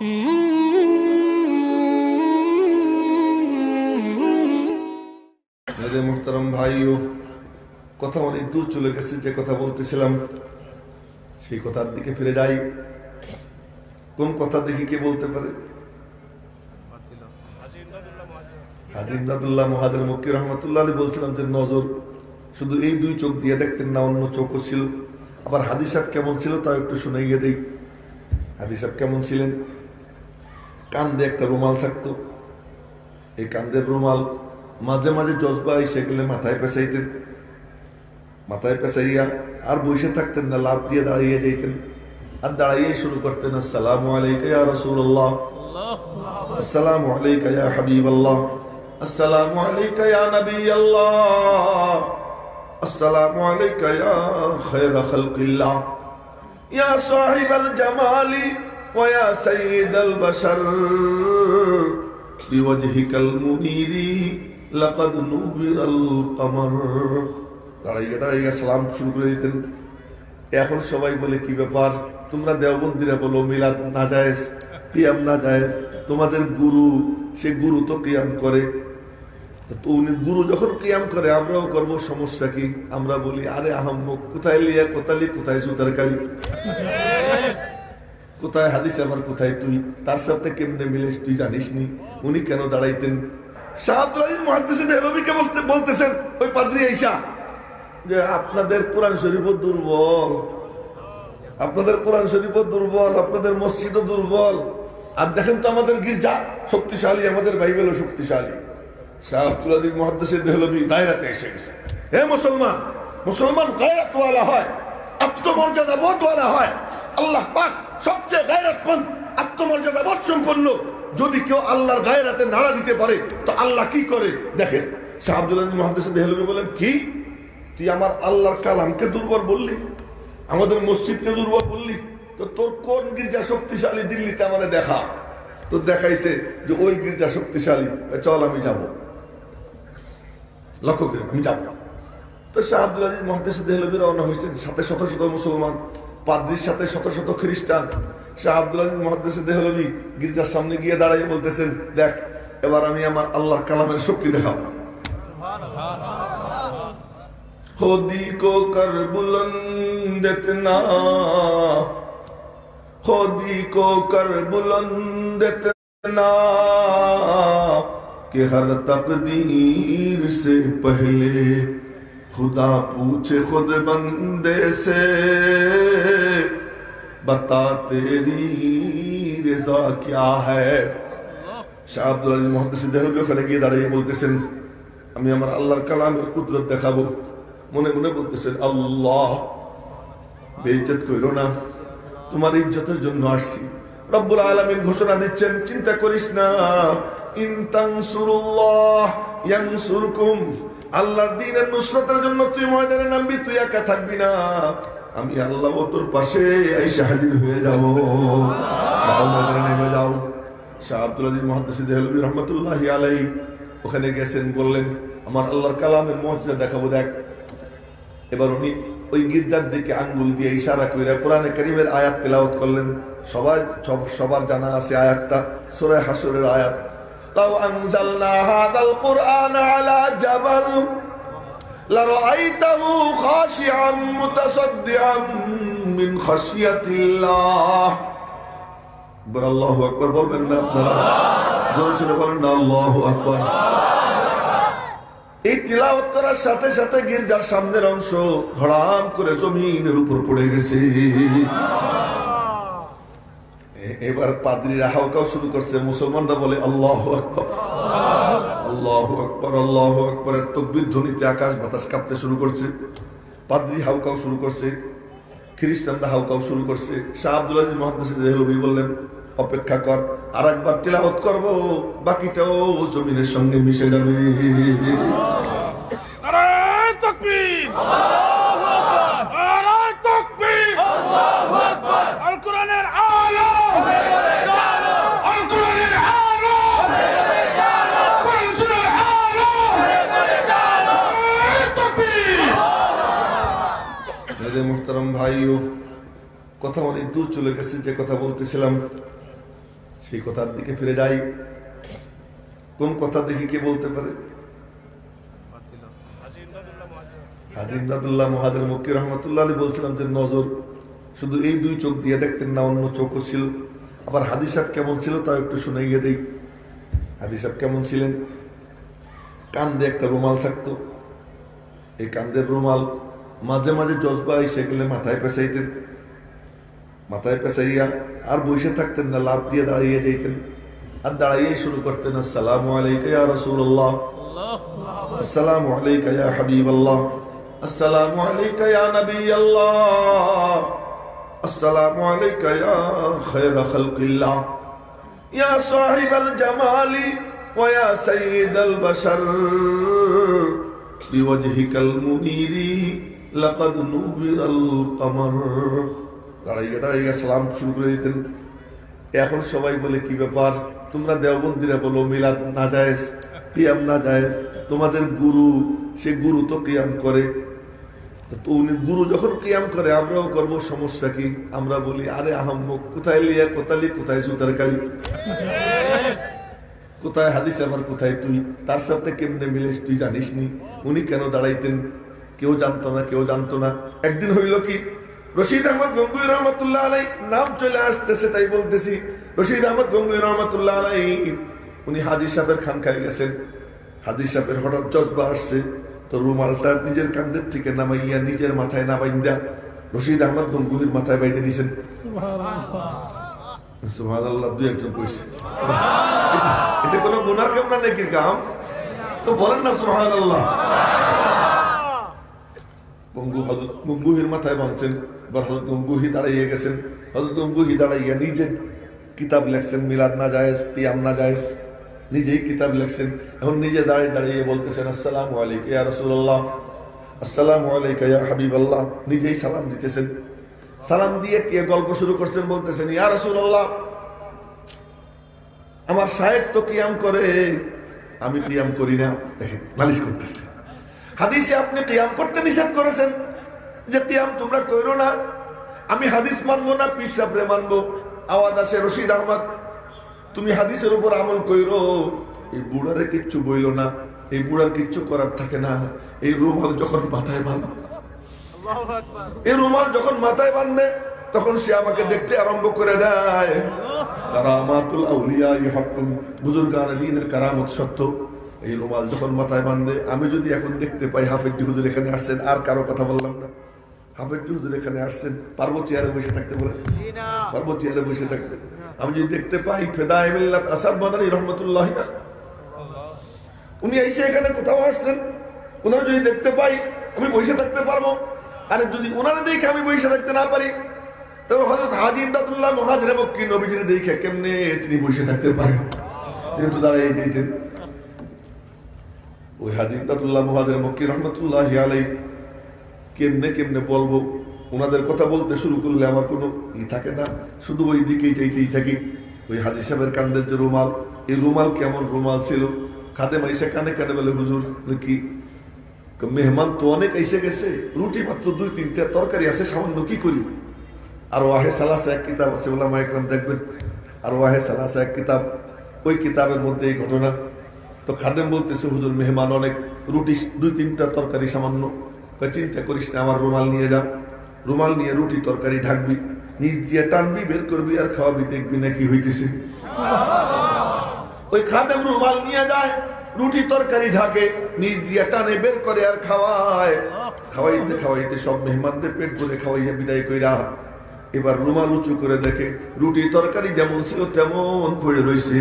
মেরে মোহতারাম ভাইও, কথা অনেক দূর চলে গেছে, যে কথা বলতেছিলাম, সেই কথার দিকে ফিরে যাই। কোন কথা দেখি কে বলতে পারে? বলছিলাম নজর, শুধু এই দুই চোখ দিয়ে দেখতেন না, অন্য চোখও ছিল। আবার হাদি সাহেব কেমন ছিল তাও একটু শুনে গিয়ে দেই। হাদি সাহেব কেমন ছিলেন? কান্দে একটা রুমাল থাকতো। এই কান্দের রুমাল মাঝে মাঝে জজবা এসে গেলে মাথায় পেঁচাইতেন। মাথায় পেঁচাইয়া আর বসে থাকতেন না লাভ দিয়ে দাঁড়িয়ে যাইতেন। আর দাঁড়িয়ে শুরু করতেন, আসসালাম আলাইকা রাসূলুল্লাহ। আসসালাম আলাইকা ইয়া হাবিবাল্লাহ। আসসালাম আলাইকা ইয়া নবিয়াল্লাহ। আসসালাম আলাইকা খায়রা খালকিল্লাহ। ইয়া সাহিবাল জামালি। ওয়া ইয়া সাইয়্যিদাল বাশার بوجهك المنير لقد نور القمر দাঁড়াইয়া দাঁড়াইয়া সালাম শুরু করে দিতেন এখন সবাই বলে কি ব্যাপার তোমরা দেওবন্দিরা বলো মিলাদ না যায় কিয়াম না যায় তোমাদের গুরু সে গুরু তো কিয়াম করে তো উনি গুরু যখন কিয়াম করে আমরাও করব সমস্যা কি আমরা বলি আরে আহম্মক কোথায় লিয়া কোথালি কোথায় সুতার কালি কোথায় হাদিস আবার কোথায় তুই? তার সাথে কেমনে মিলিস তুই জানিস নি উনি কেন দাঁড়াইতেন? বলতেছেন, ওই ঈশা যে আপনাদের কোরআন দুর্বল। আপনাদের দুর্বল, আপনাদের মসজিদও দুর্বল। আর দেখেন তো আমাদের গির্জা শক্তিশালী, আমাদের বাইবেলও শক্তিশালী। শাহ আব্দুল দেহলবি দায়রাতে এসে গেছে। হে মুসলমান মুসলমান হয়, আত্মমর্যাদা বোধওয়ালা হয়। আল্লাহ পাক সবচেয়ে গায়রাতমন্দ আত্মমর্যাদা বোধ সম্পন্ন। যদি কেউ আল্লাহর গায়রাতে নাড়া দিতে পারে, তো আল্লাহ কি করে? দেখেন শাহ আব্দুল আজিজ মহাদ্দেশের দেহলবি বলেন, কি? তুই আমার আল্লাহর কালামকে দুর্বল বললি? আমাদের মসজিদকে দুর্বল বললি? তো তোর কোন গির্জা শক্তিশালী দিল্লিতে আমার দেখা? তো দেখাইছে যে ওই গির্জা শক্তিশালী চল আমি যাব। লক্ষ্য করি আমি যাব তো শাহ আব্দুল আজিজ মহাদেশ দেহলবি রওনা হয়েছেন সাথে শত শত মুসলমান। পাদ্রির সাথে শত শত খ্রিস্টান। শাহ আব্দুল আজিজ মহাদ্দেশে দেহলবি গির্জার সামনে গিয়ে দাঁড়াই বলতেছেন, দেখ, এবার আমি আমার আল্লাহর কালামের শক্তি দেখাবো। খোদি কো কর বুলন্দ না। خودی کو کر بلند اتنا کہ खुदा पूछे खुद बंदे से बता तेरी रिजा क्या है শাহ আব্দুল আজিজ মহাদিস দেহলবি ওখানে গিয়ে দাঁড়িয়ে বলতেছেন আমি আমার আল্লাহর কালামের কুদরত দেখাবো মনে মনে বলতেছেন আল্লাহ বেইজ্জত কইরো না তোমার ইজ্জতের জন্য আসছি রব্বুল আলামিন ঘোষণা দিচ্ছেন চিন্তা করিস না ইন তানসুরুল্লাহ ইয়ানসুরকুম আল্লাহর দ্বীনের নুসরতের জন্য তুই ময়দানে নামবি, তুই একা থাকবি না। আমি আল্লাহ তোর পাশে এসে হাজির হয়ে যাব। ময়দানে নেমে যাও। শাহ আব্দুল আজিজ মহাদ্দেশ দেহলবী রহমতুল্লাহ আলাই ওখানে গেছেন, বললেন, আমার আল্লাহর কালামের মসজিদে দেখাবো, দেখ। এবার উনি ওই গির্জার দিকে আঙ্গুল দিয়ে ইশারা করে কোরআনে করিমের আয়াত তেলাওয়াত করলেন। সবার, সব- সবার জানা আছে আয়াতটা, সোরে হাসরের আয়াত। লাউ আনজালনা হাদাল কুরআন আলা জাবাল লারাআইতাহু খাশিআন মুতাসাদ্দিআন মিন খাশিয়াতিল্লাহ একবার আল্লাহু আকবার বলবেন না আপনারা জোরে বলেন এই তিলাওয়াত করার সাথে সাথে গির্জার সামনের অংশ ধড়াম করে জমিনের উপর পড়ে গেছে। এবার পাদ্রীরা হাওকাও শুরু করছে। মুসলমানরা বলে, আল্লাহ আকবর। আল্লাহ আকবর, আল্লাহ আকবরের তকবির ধ্বনিতে আকাশ বাতাস কাঁপতে শুরু করছে। পাদ্রী হাউকাও শুরু করছে। খ্রিস্টানরা হাউকাও শুরু করছে। শাহ আব্দুল আজিজ মহাদ্দেশ দেহলবি বললেন, অপেক্ষা কর আর একবার তিলাওয়াত করব। বাকিটাও জমিনের সঙ্গে মিশে যাবে নারায়ণ তাকবীর নারায়ণ তাকবীর আল কোরআনের আলো আল কোরআনের আলো মানুষের আলো নারায়ণ তাকবীর মেরে মোহতারাম ভাইও কথা অনেক দূর চলে গেছে, যে কথা বলতেছিলাম, সেই কথার দিকে ফিরে যাই। কোন কথা দেখি কে বলতে পারে? ছিল। আবার কেমন ছিল তাও একটু শুনে গিয়ে কেমন ছিলেন? একটা রুমাল থাকতো। এই রুমাল মাঝে মাঝে জজবা এসে গেলে মাথায় পেঁচাইতেন মাথায় পেঁচাইয়া আর বসে থাকতেন না লাভ দিয়ে দাঁড়িয়ে যাইতেন আর দাঁড়িয়ে শুরু করতেন আসসালাম আলাইকা ইয়া রাসূলুল্লাহ السلام عليك يا حبيب الله السلام عليك يا نبي الله السلام عليك يا خير خلق الله يا صاحب الجمال ويا سيد البشر بوجهك المنير লাকাদ নুবিরাল কামার। দাঁড়াইয়া দাঁড়াইয়া সালাম শুরু করে দিতেন। এখন সবাই বলে, কি ব্যাপার? তোমরা দেওবন্দিরা বলো, মিলাদ না জায়েজ? কিয়াম না জায়েজ? তোমাদের গুরু, সে গুরু তো কিয়াম করে। তো উনি, গুরু যখন কিয়াম করে, আমরাও করব, সমস্যা কি? আমরা বলি, আরে আহম্মক কোথায় লিয়া কোথালি কোথায় সুতার কালি? কোথায় হাদিস আবার, কোথায় তুই? তার সাথে কেমনে মিলিস, তুই জানিস নি উনি কেন দাঁড়াইতেন? কেউ জানতো না কেউ জানতো না। একদিন হইল কি রশিদ আহমদ গঙ্গুই রহমতুল্লাহ আলাই নাম চলে আসতেছে তাই বলতেছি রশিদ আহমদ গঙ্গুই রহমতুল্লাহ আলাই উনি হাজির সাহেবের খানকায় গেছেন। হাজির সাহেবের হঠাৎ জজবা আসছে তো রুমালটা নিজের কান্দের থেকে নামাইয়া নিজের মাথায় নামাইন্দা রশিদ আহমদ গঙ্গুহির মাথায় বাইতে দিয়েছেন দুই একজন কইছে। এটা- এটা কোনো গুনার কাম না নেকির কাম? তো বলেন না সুহান আল্লাহ গঙ্গু হজরত গঙ্গুহির মাথায় বাঁধছেন, এবার হজরত গঙ্গুহি দাঁড়াইয়ে গেছেন। হজরত গঙ্গুহি দাঁড়াইয়া নিজে কিতাব লেখছেন, মিলাদ না জায়েজ কিয়াম না জায়েজ, নিজেই কিতাব লেখছেন। এখন নিজে দাঁড়িয়ে দাঁড়িয়ে বলতেছেন, আসসালামু আলাইকুম ইয়া রাসূলুল্লাহ, আসসালামু আলাইকুম ইয়া হাবিবাল্লাহ। নিজেই সালাম দিতেছেন। সালাম দিয়ে কে গল্প শুরু করছেন বলতেছেন, ইয়া রাসূলুল্লাহ, আমার সাহেব তো কিয়াম করে, আমি কিয়াম করি না। দেখেন, নালিশ করতেছে। হাদিসে আপনি কিয়াম করতে নিষেধ করেছেন যে কিয়াম তোমরা করো না। আমি হাদিস মানবো না পিসাবরে মানবো। আওয়াজ আসে রশিদ আহমদ তুমি হাদিসের উপর আমল কইরো এই বুড়ারে কিচ্ছু বইল না এই বুড়ার কিচ্ছু করার থাকে না। এই রুমাল যখন মাথায় বাঁধ এই রুমাল যখন মাথায় বাঁধে তখন সে আমাকে দেখতে আরম্ভ করে দেয়। কারামাতুল আউলিয়া ইহাকুন বুজুর্গান দিনের কারামত সত্য। এই রুমাল যখন মাথায় বাঁধে, আমি যদি এখন দেখতে পাই হাফেজ হুজুর এখানে আসছেন, আর কারও কথা বললাম না। হাফেজ হুজুর এখানে আসছেন পার্বত চেয়ারে বসে থাকতে বলে? পার্বত চেয়ারে বসে থাকতে। আমি যদি দেখতে পাই ফেদা এমিল্লাত আসাদ মাদানী রহমতুল্লাহ না। উনি এসে এখানে কোথাও আসছেন ওনারা যদি দেখতে পাই, আমি বসে থাকতে পারব। আর যদি ওনারা দেখে আমি বসে থাকতে না পারি তবে হজরত হাজি ইমদাদুল্লাহ মহাজরে মক্কি নবীজির দেখে কেমনে তিনি বসে থাকতে পারেন? তিনি তো দাঁড়িয়ে যেতেন ওই হাজি ইমদাদুল্লাহ মহাজরে মক্কি রহমতুল্লাহ আলাই কেমনে কেমনে বলব? ওনাদের কথা বলতে শুরু করলে আমার কোনো ই থাকে না। শুধু ওই দিকেই চাইতেই থাকি। ওই হাজি সাহেবের কান্দের যে রুমাল, এই রুমাল কেমন রুমাল ছিল? খাদে মাইসে কানে কানে বলে, হুজুর কি? মেহমান তো অনেক এসে গেছে। রুটি মাত্র দুই, তিনটা তরকারি আছে, সামান্য কি করি? আর ওয়াহে সালাসা এক কিতাব আছে ওলামা একরাম দেখবেন। আর ওয়াহে সালাসা এক কিতাব, ওই কিতাবের মধ্যে এই ঘটনা। তো খাদেম বলতেছে, হুজুর মেহমান অনেক, রুটি দুই তিনটা তরকারি সামান্য। চিন্তা করিস না, আমার রুমাল নিয়ে যা। রুমাল নিয়ে রুটি তরকারি ঢাকবি, নিজ দিয়ে টানবি, বের করবি আর খাওয়াবি, দেখবি না কি হইতেছে। ওই খাদেম রুমাল নিয়ে যায়, রুটি তরকারি ঢাকে, নিজ দিয়ে টানে, বের করে আর খাওয়ায়। খাওয়াইতে খাওয়াইতে সব মেহমানদের পেট ভরে খাওয়াইয়া বিদায় কইরা এবার রুমাল উঁচু করে দেখে, রুটি তরকারি যেমন ছিল তেমন পড়ে রয়েছে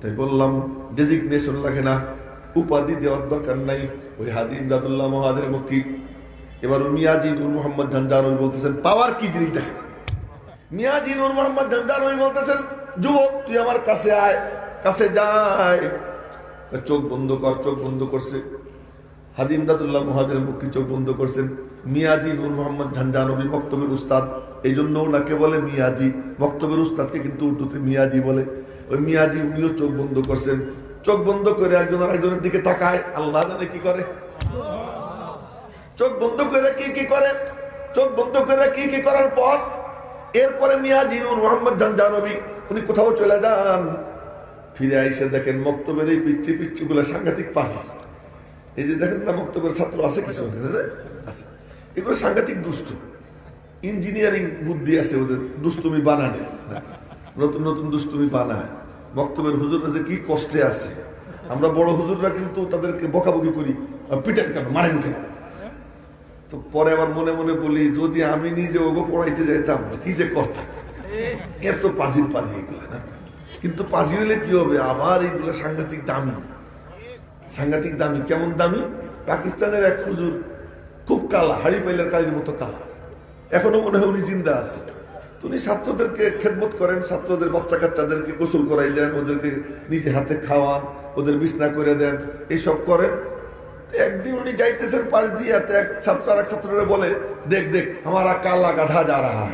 তাই বললাম ডেজিগনেশন লাগে না। উপাধি দেওয়ার দরকার নাই। ওই হাদি ইমদাদুল্লাহ মহাদের মুক্তি। এবার মিয়াজি নূর মোহাম্মদ ঝঞ্ঝার বলতেছেন, পাওয়ার কি জিনিস দেখেন? মিয়াজি নূর মোহাম্মদ ঝঞ্ঝারবি বলতেছেন, যুবক, তুই আমার কাছে আয়, কাছে যায় চোখ বন্ধ কর, চোখ বন্ধ করছে। চোখ বন্ধ করছেন। উস্তাদ এই জন্য ওনাকে বলে মিয়াজি। উস্তাদকে কিন্তু উর্দুতে বলে। ওই উনিও চোখ বন্ধ করছেন। চোখ বন্ধ করে একজন একজনের দিকে তাকায়, আল্লাহ জানে কি করে। চোখ বন্ধ করে কি কি করে? চোখ বন্ধ করে কি কি করার পর এরপরে মিয়াজি নূর মোহাম্মদ ঝঞ্ঝানবী উনি কোথাও চলে যান। ফিরে আইসে দেখেন মক্তবের এই পিচ্ছি পিচ্ছি গুলো সাংঘাতিক পাখি। এই যে দেখেন না, মক্তবের ছাত্র আছে কিছু? এগুলো সাংঘাতিক দুষ্ট। ইঞ্জিনিয়ারিং বুদ্ধি আছে ওদের, দুষ্টুমি বানানে নতুন নতুন দুষ্টুমি বানায়। বক্তব্যের হুজুররা যে কি কষ্টে আছে। আমরা বড় হুজুররা কিন্তু তাদেরকে বকাবকি করি পিটেন কেন? মারেন কেন? তো পরে আবার মনে মনে বলি, যদি আমি নিজে ওগো পড়াইতে যাইতাম, কি যে করতাম? এত পাজির পাজি এগুলো না। কিন্তু পাজি হইলে কি হবে? আবার এইগুলো সাংঘাতিক দামি। সাংঘাতিক দামি, কেমন দামি? পাকিস্তানের এক হুজুর, খুব কালা, হাড়ি পাইলের কালির মতো কালা। এখনও মনে হয় উনি জিন্দা আছে। উনি ছাত্রদেরকে খেদমত করেন, ছাত্রদের বাচ্চা কাচ্চাদেরকে গোসল করাই দেন, ওদেরকে নিজে হাতে খাওয়ান, ওদের বিছনা করে দেন, এইসব করেন। একদিন উনি যাইতেছেন পাশ দিয়ে এক ছাত্র আর এক ছাত্ররা বলে, দেখ দেখ, আমারা কালা গাধা যা রাহা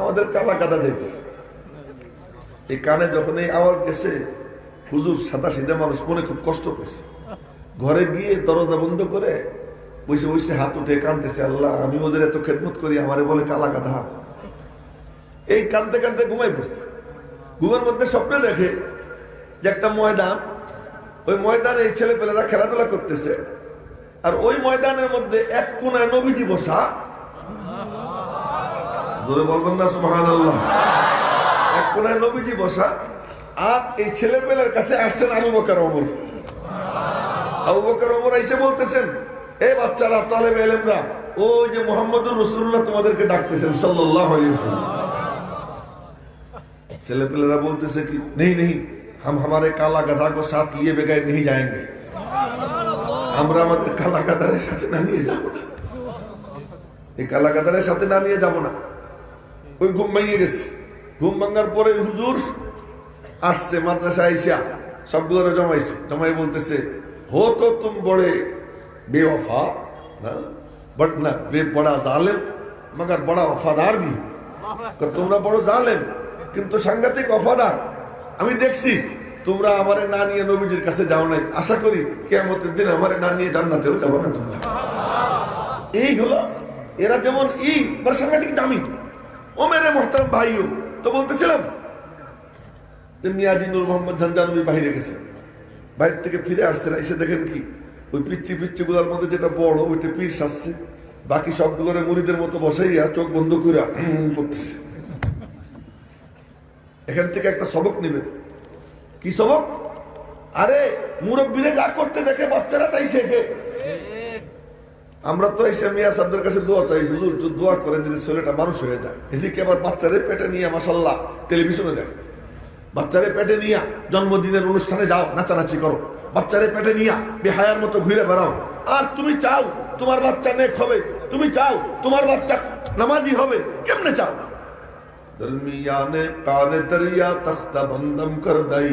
আমাদের কালা গাধা যাইতেছে। এই কানে যখন এই আওয়াজ গেছে, হুজুর সাদা সিধা মানুষ মনে খুব কষ্ট পেয়েছে ঘরে গিয়ে দরজা বন্ধ করে বসে বসে হাত উঠে কানতেছে, আল্লাহ, আমি ওদের এত খেদমত করি, আমারে বলে কালা গাধা এই কানতে কানতে ঘুমাই পড়ছে। ঘুমের মধ্যে স্বপ্নে দেখে যে একটা ময়দান ওই ময়দানে এই ছেলে পেলেরা খেলাধুলা করতেছে। আর ওই ময়দানের মধ্যে এক কোনায় নবীজি বসা। ধরে বলবেন না সুহান এক কোনায় নবীজি বসা, আর এই ছেলে পেলের কাছে আসছেন আবু বকর অমর আবু বকার অমর এসে বলতেছেন, এ বাচ্চারা, তালেব এলেমরা ও যে মোহাম্মদুর রসুল্লাহ তোমাদেরকে ডাকতেছেন সাল্লাহ ছেলে পেলেরা বলতেছে কি, নেই নেই। हम हमारे काला गधा को साथ लिए बगैर नहीं जाएंगे আমরা আমাদের কালা গাদারের সাথে না নিয়ে যাব না এই কালা গাদারের সাথে না নিয়ে যাব না ওই ঘুম ভেঙে গেছে ঘুম ভাঙার পরে হুজুর আসছে মাদ্রাসা আইসা সবগুলো জমাইছে জমাই বলতেছে হো তো তুম বড়ে বেওফা বট না বে বড়া জালেম মগর বড়া ওফাদার ভি তো তোমরা বড় জালেম কিন্তু সাংঘাতিক ওফাদার আমি দেখছি তোমরা আমারে না নিয়ে নবীজির কাছে যাও নাই। আশা করি কেমতের দিন আমারে না নিয়ে জান্নাতেও যাব না তোমরা। এই হলো, এরা যেমন ই মানে সাংঘাতিক দামি। ও মেরে মোহতারাম ভাইও, তো বলতেছিলাম যে মিয়াজি নূর মোহাম্মদ ঝঞ্ঝানবী বাহিরে গেছে। বাইরে থেকে ফিরে আসছে না, এসে দেখেন কি, ওই পিচ্ছি গুলার মধ্যে যেটা বড়, ওইটা পিস আসছে বাকি সবগুলোর মুড়িদের মতো বসাইয়া চোখ বন্ধ করিয়া করতেছে। এখান থেকে একটা সবক নেবেন কি সবক? আরে, মুরব্বীরে যা করতে দেখে বাচ্চারা তাই শেখে। আমরা তো এসে মিয়া সাহেবদের কাছে দোয়া চাই, হুজুর দোয়া করে যদি ছেলেটা মানুষ হয়ে যায়। এদিকে আবার বাচ্চারে পেটে নিয়ে মাসাল্লাহ টেলিভিশনে দেয় বাচ্চারে পেটে নিয়ে, জন্মদিনের অনুষ্ঠানে যাও, নাচানাচি করো। বাচ্চারে পেটে নিয়ে, বেহায়ার মতো ঘুরে বেড়াও। আর তুমি চাও, তোমার বাচ্চা নেক হবে। তুমি চাও, তোমার বাচ্চা নামাজি হবে। কেমনে চাও? দরমিয়ানে কারে দরিয়া তখ্তা বন্দম কর দই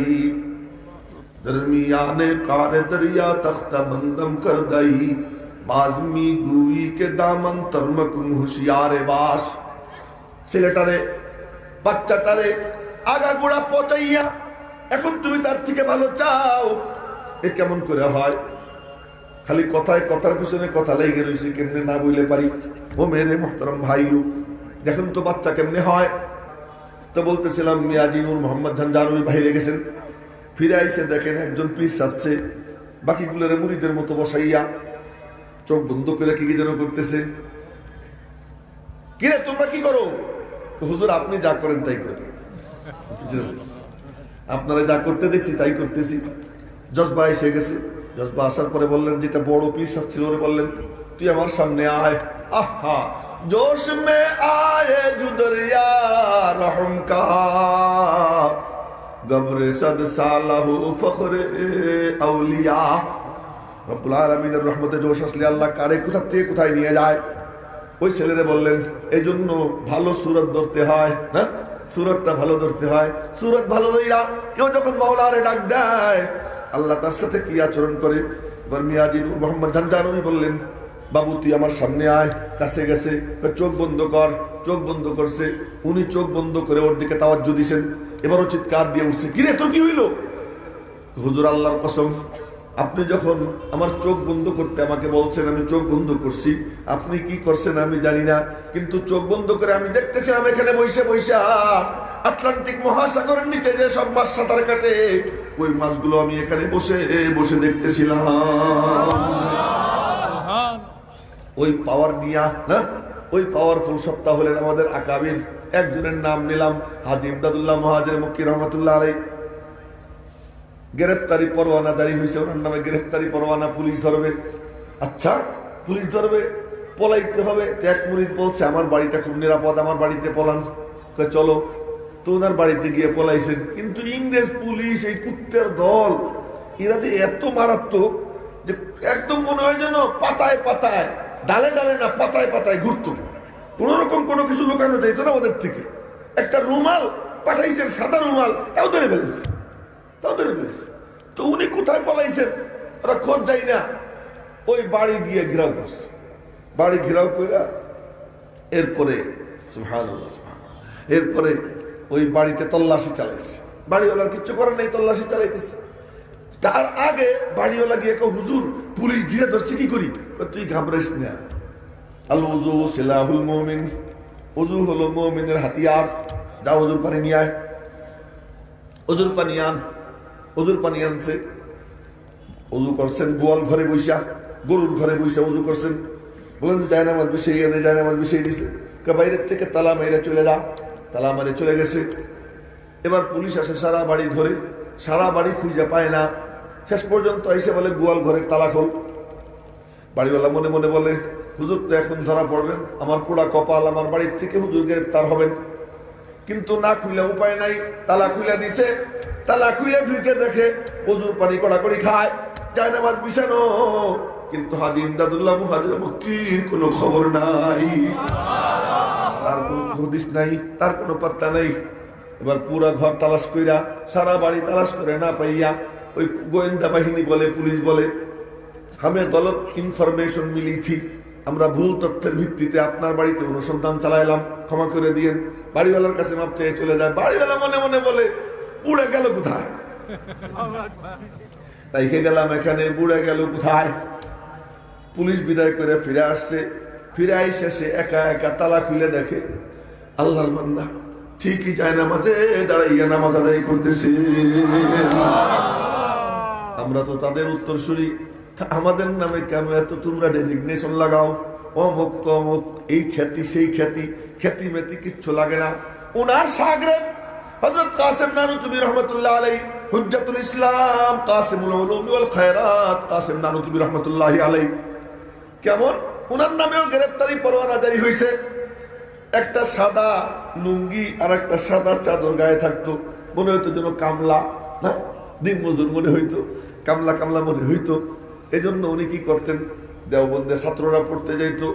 দরমিয়ানে কারে দরিয়া তখ্তা বন্দম কর দই বাজমি গুই কে দামন তর্মকুন হুশিয়ারে বাস ছেলেটারে বাচ্চাটারে আগাগোড়া পচাইয়া এখন তুমি তার থেকে ভালো চাও। এ কেমন করে হয়? খালি কথায় কথার পিছনে কথা লেগে রয়েছে কেমনে না বইলে পারি? ও মেরে মোহতরম ভাইও দেখুন তো বাচ্চা কেমনে হয়। তো বলতেছিলাম মিয়াজিমুর মোহাম্মদ ঝানজারুই বাহিরে গেছেন। ফিরে আইসে দেখেন একজন পিস আসছে, বাকিগুলোরে মুড়িদের মতো বসাইয়া চোখ বন্ধ করে কি কি যেন করতেছে। কিরে, তোমরা কি করো? হুজুর, আপনি যা করেন তাই করি। আপনারা যা করতে দেখছি তাই করতেছি। জজবা এসে গেছে। জজবা আসার পরে বললেন, যেটা বড় পিস আসছিল বললেন, তুই আমার সামনে আয়। আহা, জোশ মে আয়ে জুদরিয়া रहम का गब्र सद सालहु फखर औलिया রব্বুল আলমিনের রহমতে জোশ আসলে আল্লাহ কারে কোথা থেকে কোথায় নিয়ে যায় ওই ছেলেরে বললেন এই জন্য ভালো সুরত ধরতে হয় না সুরতটা ভালো ধরতে হয় সুরত ভালো ধরা কেউ যখন মাওলারে ডাক দেয় আল্লাহ তার সাথে কি আচরণ করে এবার মিয়াজি নূর মোহাম্মদ ঝানজানবী বললেন বাবু, তুই আমার সামনে আয়, কাছে গেছে। চোখ বন্ধ কর, চোখ বন্ধ করছে। উনি চোখ বন্ধ করে ওর দিকে তাওয়াজ্জ দিছেন। এবারও চিৎকার দিয়ে উঠছে কিরে তোর কি হইল? হুজুর আল্লাহর কসম, আপনি যখন আমার চোখ বন্ধ করতে আমাকে বলছেন, আমি চোখ বন্ধ করছি, আপনি কি করছেন আমি জানি না, কিন্তু চোখ বন্ধ করে আমি দেখতেছিলাম এখানে বৈশা বৈশা আটলান্টিক মহাসাগরের নিচে যে সব মাছ সাঁতার কাটে, ওই মাছগুলো আমি এখানে বসে বসে দেখতেছিলাম। ওই পাওয়ার নিয়া, না? ওই পাওয়ারফুল সত্তা হলেন আমাদের আকাবির। একজনের নাম নিলাম হাজি ইমদাদুল্লাহ মহাজের মুক্কি রহমতুল্লাহ আলাই গ্রেপ্তারি পরোয়ানা জারি হয়েছে, ওনার নামে গ্রেপ্তারি পরোয়ানা পুলিশ ধরবে। আচ্ছা পুলিশ ধরবে, পলাইতে হবে। এক মিনিট বলছে, আমার বাড়িটা খুব নিরাপদ, আমার বাড়িতে পলান। চলো। তো ওনার বাড়িতে গিয়ে পলাইছেন। কিন্তু ইংরেজ পুলিশ, এই কুত্তের দল, এরা যে এত মারাত্মক যে একদম মনে হয় যেন পাতায় পাতায়। ডালে ডালে না, পাতায় পাতায় ঘুরতো। কোন রকম কোনো কিছু লুকানো যাইতো না ওদের থেকে। একটা রুমাল পাঠাইছেন, সাদা রুমাল তাও ধরে ফেলেছে। তাও ধরে ফেলেছে। তো উনি কোথায় পলাইছেন? ওরা খোঁজ যায় না। ওই বাড়ি গিয়ে ঘেরাও করছে। বাড়ি ঘেরাও কইরা এরপরে। এরপরে ওই বাড়িতে তল্লাশি চালাইছে। বাড়িওয়ালার কিচ্ছু করার নেই, তল্লাশি চালাইতেছে। তার আগে বাড়িওয়ালা গিয়ে হুজুর, পুলিশ ঘিরে ধরছে, কি করি? তুই ঘাবড়াইস না। আল উজু সিলাহুল মুমিন। উজু হলো মুমিনের হাতিয়ার। যা হুজুর পানি নিয়ে আয়। অজুর পানি আন। অজুর পানি আনছে। অজু করছেন, গোয়াল ঘরে বৈশা গরুর ঘরে বৈশা অজু করছেন। বলেন যায় না মাছ বিষে এনে যায় না মাছ বিষে দিছে বাইরের থেকে তালা মেরে চলে যা। তালা মারে চলে গেছে। এবার পুলিশ আসে সারা বাড়ি ঘরে সারা বাড়ি খুঁজে পায় না। শেষ পর্যন্ত এসে বলে, গোয়াল ঘরে তালা খোল। বাড়িওয়ালা মনে মনে বলে, হুজুর তো এখন ধরা পড়বেন, আমার পোড়া কপাল আমার বাড়ির থেকে হুজুর গ্রেপ্তার হবেন। কিন্তু না খুলে উপায় নাই, তালা খুলে দিছে, তালা খুলে ঢুকে দেখে প্রচুর পানি কড়াকড়ি খায় যায় না মাছ বিছানো। কিন্তু হাজি ইমদাদুল্লাহ মুহাজির মক্কির কোনো খবর নাই। তার কোনো হদিস নাই, তার কোনো পাত্তা নাই। এবার পুরা ঘর তালাশ কইরা, সারা বাড়ি তালাশ করে না পাইয়া, ওই গোয়েন্দা বাহিনী বলে, পুলিশ বলে हमें गलत ইনফরমেশন মিলি থি আমরা ভুল তথ্যের ভিত্তিতে আপনার বাড়িতে অনুসন্ধান চালাইলাম ক্ষমা করে দিয়েন বাড়িওয়ালার কাছে মাপ চেয়ে চলে যায় বাড়িওয়ালা মনে মনে বলে বুড়ে গেল কোথায় রেখে গেলাম এখানে বুড়ে গেল কোথায় পুলিশ বিদায় করে ফিরে আসছে ফিরে আইসে সে একা একা তালা খুলে দেখে আল্লাহর বান্দা ঠিকই যায় না মাঝে দাঁড়াইয়া নামাজ আদায় করতেছে আমরা তো তাদের উত্তর শুনি তা আমাদের নামে কেন এত তোমরা ডেজিগনেশন লাগাও? অমুক তমুক, এই খ্যাতি, সেই খ্যাতি খ্যাতি মেতি কিচ্ছু লাগে না। ওনার সাগরে আলাই ইসলাম খায়রাত, কাসিম আলাই কেমন? ওনার নামেও গ্রেফতারি পরোয়ানা জারি একটা সাদা লুঙ্গি আর একটা সাদা চাদর গায়ে থাকতো। মনে যেন কামলা দিন মজুর মনে হইতো। কামলা কামলা মনে হইতো। এই জন্য উনি কি করতেন? দেওবন্দে ছাত্ররা পড়তে যাইতো।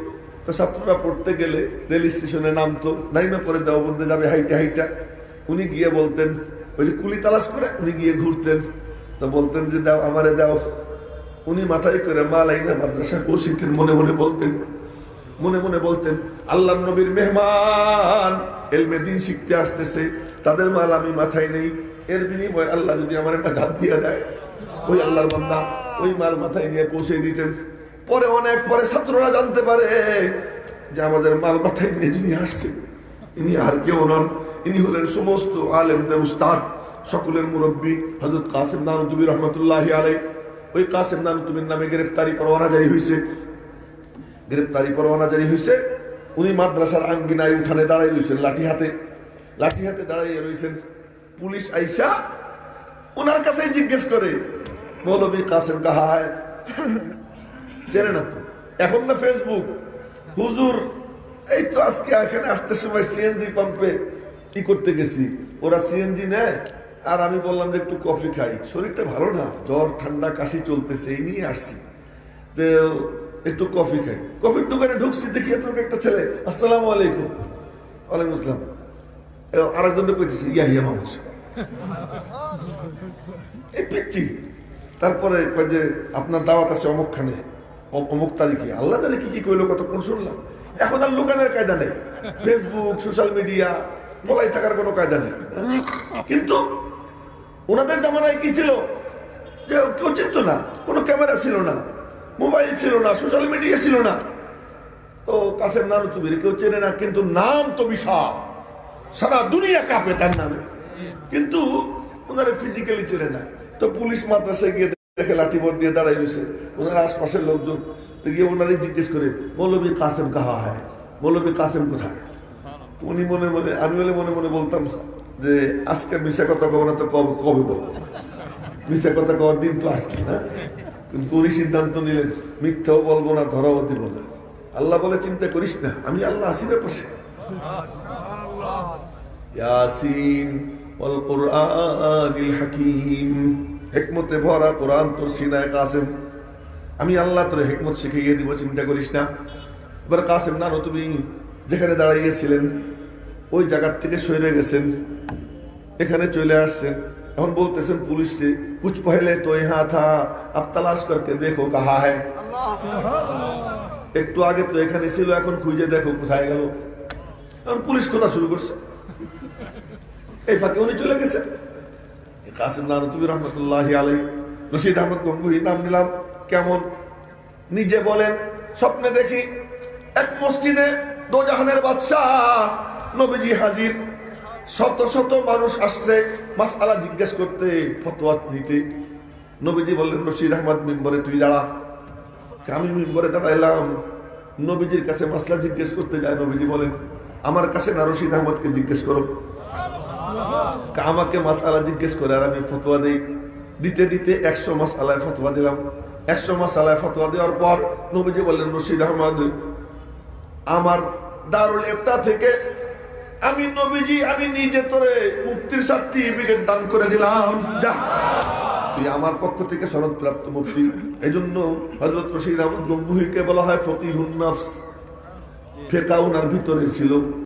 তো ছাত্ররা পড়তে গেলে রেল স্টেশনে নামতো, নাইমে পরে দেওবন্দে যাবে হাইটা হাইটা। উনি গিয়ে বলতেন, ওই যে কুলি তালাশ করে? উনি গিয়ে ঘুরতেন। তো বলতেন যে, দাও, আমারে দাও। উনি মাথায় করে মাল আইনা মাদ্রাসায় বসিতেন, মনে মনে বলতেন, মনে মনে বলতেন আল্লাহ নবীর মেহমান, এলমে দিন শিখতে আসতেছে, তাদের মাল আমি মাথায় নেই। এর বিনিময়ে আল্লাহ যদি আমার একটা ঘাত দিয়ে দেয়, ওই আল্লাহর বান্দা ওই মাল মাথায় নিয়ে পৌঁছে দিতেন। পরে অনেক পরে ছাত্ররা জানতে পারে যে আমাদের মাল মাথায় নিয়ে যিনি আসছেন, ইনি আর কেউ নন। ইনি হলেন সমস্ত আলেমদের উস্তাদ, সকলের মুরব্বী হজরত কাসিম নানুতুবি রহমতুল্লাহ আলাই ওই কাসিম নানুতুবির নামে গ্রেফতারি পরোয়ানা জারি হয়েছে গ্রেপ্তারি পরোয়ানা জারি হয়েছে উনি মাদ্রাসার আঙ্গিনায় উঠানে দাঁড়াই রয়েছেন লাঠি হাতে। লাঠি হাতে দাঁড়াইয়ে রয়েছেন পুলিশ আইসা ওনার কাছে জিজ্ঞেস করে মৌলবী কাসেম কাহায়। চেনে না তো। এখন না ফেসবুক হুজুর, এই তো আজকে এখানে আসতে সময় সিএনজি পাম্পে কি করতে গেছি? ওরা সিএনজি নেয়, আর আমি বললাম যে একটু কফি খাই। শরীরটা ভালো না? জ্বর, ঠান্ডা, কাশি চলতেছে, এই নিয়ে আসছি। তো একটু কফি খাই। কফির দোকানে ঢুকছি, দেখি এত একটা ছেলে। আসসালামু আলাইকুম। ওয়ালাইকুম আসসালাম। আরেকজন কইতেছে ইয়া ইয়া মামুস এই পিচ্ছি তারপরে কয় যে, আপনার দাওয়াত আছে অমুকখানে অমুক তারিখে। আল্লাহ জানে কি কি কইলো কতক্ষণ শুনলাম। এখন আর লুকানের কায়দা নেই। ফেসবুক সোশ্যাল মিডিয়া বলাই থাকার কোনো কায়দা নেই। কিন্তু ওনাদের জামানায় কি ছিল? যে কেউ চিনত না, কোনো ক্যামেরা ছিল না, মোবাইল ছিল না সোশ্যাল মিডিয়া ছিল না। তো কাসেম নানুতুবির কেউ চেনে না, কিন্তু নাম তো বিশাল। সারা দুনিয়া কাঁপে তার নামে। কিন্তু ওনারা ফিজিক্যালি চেনে না। তো পুলিশ মাদ্রাসায় গিয়ে দেখে লাঠি বোর্ড দিয়ে দাঁড়াই রয়েছে। ওনার আশপাশের লোকজন গিয়ে ওনারাই জিজ্ঞেস করে, মৌলবী কাসেম কাহা হয় মৌলবী কাসেম কোথায়? উনি মনে মনে, আমি বলে মনে মনে বলতাম যে, আজকে মিশা কথা কব না তো কবে কবে বলব? মিশা কথা কওয়ার দিন তো আজকে না কিন্তু উনি সিদ্ধান্ত নিলেন, মিথ্যাও বলব না, ধরাও দিব না। আল্লাহ বলে চিন্তা করিস না, আমি আল্লাহ আসিনের পাশে। ইয়াসিন ওয়াল কোরআনিল হাকিম। হেকমতে ভরা কোরআন তোর সিনায় কাসেম। আমি আল্লাহ তোর হেকমত শিখিয়ে দিব, চিন্তা করিস না। এবার কাসেম না তুমি যেখানে দাঁড়াইয়েছিলেন, ওই জায়গার থেকে সরে গেছেন। এখানে চলে আসছেন। এখন বলতেছেন পুলিশ কুচ পহলে তো ইহা থা, আপ তালাশ করকে দেখো কাহা হ্যাঁ একটু আগে তো এখানে ছিল, এখন খুঁজে দেখো কোথায় গেল। এখন পুলিশ কথা শুরু করছে। এই ফাঁকে উনি চলে গেছেন। নাম নিলাম। কেমন? নিজে বলেন, স্বপ্নে দেখি এক মসজিদে দোজাহানের হাজির। শত শত মানুষ আসছে মাসআলা জিজ্ঞেস করতে, ফতোয়া নিতে নবীজি বললেন, রশিদ আহমদ, মিম্বরে তুই দাঁড়া। আমি মিম্বরে দাঁড়াইলাম। নবীজির কাছে মাসলা জিজ্ঞেস করতে যায়, নবীজি বলেন, আমার কাছে না রশিদ আহমদকে জিজ্ঞেস করো। আমাকে মাসালা জিজ্ঞেস করে, আর আমি ফতোয়া দিই। দিতে দিতে একশো মাসালায় ফতোয়া দিলাম। একশো মাসালায় ফতোয়া দেওয়ার পর নবীজি বললেন, রশিদ আহমদ, আমার দারুল ইফতা থেকে আমি নবীজি, আমি নিজে তোরে মুক্তির সার্টিফিকেট দান করে দিলাম। যা। তুই আমার পক্ষ থেকে সনদ প্রাপ্ত মুক্তি এই জন্য হজরত রশিদ আহমদ গম্বুহিকে বলা হয় ফকিহুন নফস। ফেকা উনার ভিতরে ছিল।